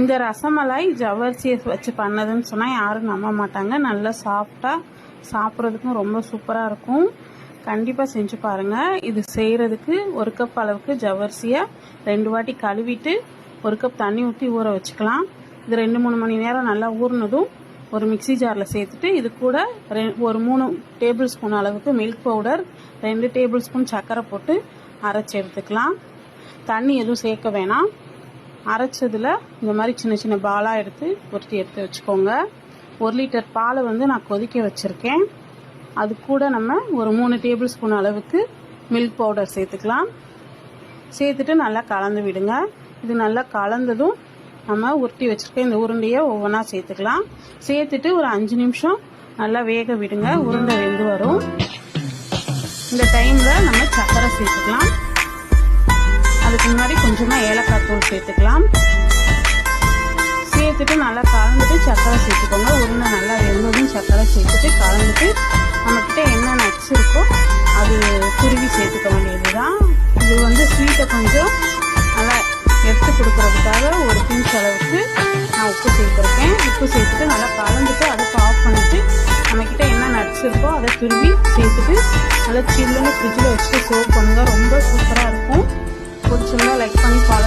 இந்த ரசமலாய் ஜவ்வரிசியை வச்சு பண்ணதுன்னு சொன்னால் யாரும் நம்ப மாட்டாங்க. நல்லா சாஃப்டாக சாப்பிட்றதுக்கும் ரொம்ப சூப்பராக இருக்கும். கண்டிப்பாக செஞ்சு பாருங்கள் இது செய்கிறதுக்கு ஒரு கப் அளவுக்கு ஜவ்வரிசியை ரெண்டு வாட்டி கழுவிட்டு ஒரு கப் தண்ணி ஊற்றி ஊற வச்சுக்கலாம். இது ரெண்டு மூணு மணி நேரம் நல்லா ஊறினதும் ஒரு மிக்ஸி ஜாரில் சேர்த்துட்டு இது கூட ரெ ஒரு மூணு டேபிள் ஸ்பூன் அளவுக்கு மில்க் பவுடர் ரெண்டு டேபிள் ஸ்பூன் சர்க்கரை போட்டு அரைச்சி எடுத்துக்கலாம். தண்ணி எதுவும் சேர்க்க வேணாம். அரைச்சதில் இந்த மாதிரி சின்ன சின்ன பாலாக எடுத்து உருட்டி எடுத்து வச்சுக்கோங்க. ஒரு லிட்டர் பாலை வந்து நான் கொதிக்க வச்சுருக்கேன். அது கூட நம்ம ஒரு மூணு டேபிள் ஸ்பூன் அளவுக்கு மில்க் பவுடர் சேர்த்துக்கலாம். சேர்த்துட்டு நல்லா கலந்து விடுங்க. இது நல்லா கலந்ததும் நம்ம உருட்டி வச்சுருக்க இந்த உருண்டையை ஒவ்வொன்றா சேர்த்துக்கலாம். சேர்த்துட்டு ஒரு அஞ்சு நிமிஷம் நல்லா வேக விடுங்க. உருண்டை வெந்து வரும். இந்த டைமில் நம்ம சக்கரை சேர்த்துக்கலாம். முன்னாடி கொஞ்சமாக ஏலக்காய் தூள் சேர்த்துக்கலாம். சேர்த்துட்டு நல்லா கலந்துட்டு சர்க்கரை சேர்த்துக்கோங்க. உருண்டை நல்லா வெந்ததும் சர்க்கரை சேர்த்துட்டு கலந்துட்டு நம்மக்கிட்ட என்ன நட்ஸ் இருக்கோ அது துருவி சேர்த்துக்க வேண்டியது தான் இது வந்து ஸ்வீட்டை கொஞ்சம் நல்லா எடுத்து கொடுக்குறதுக்காக ஒரு பிஞ்ச் அளவுக்கு நான் உப்பு சேர்த்துருக்கேன். உப்பு சேர்த்துட்டு நல்லா கலந்துட்டு அடுப்பு ஆஃப் பண்ணிட்டு நம்மக்கிட்ட என்ன நட்ஸ் இருக்கோ அதை துருவி சேர்த்துட்டு நல்லா சில்லுன்னு ஃப்ரிட்ஜில் வச்சுட்டு சர்வ் பண்ணுங்கள் ரொம்ப சூப்பராக இருக்கும். good to me, like funny follow.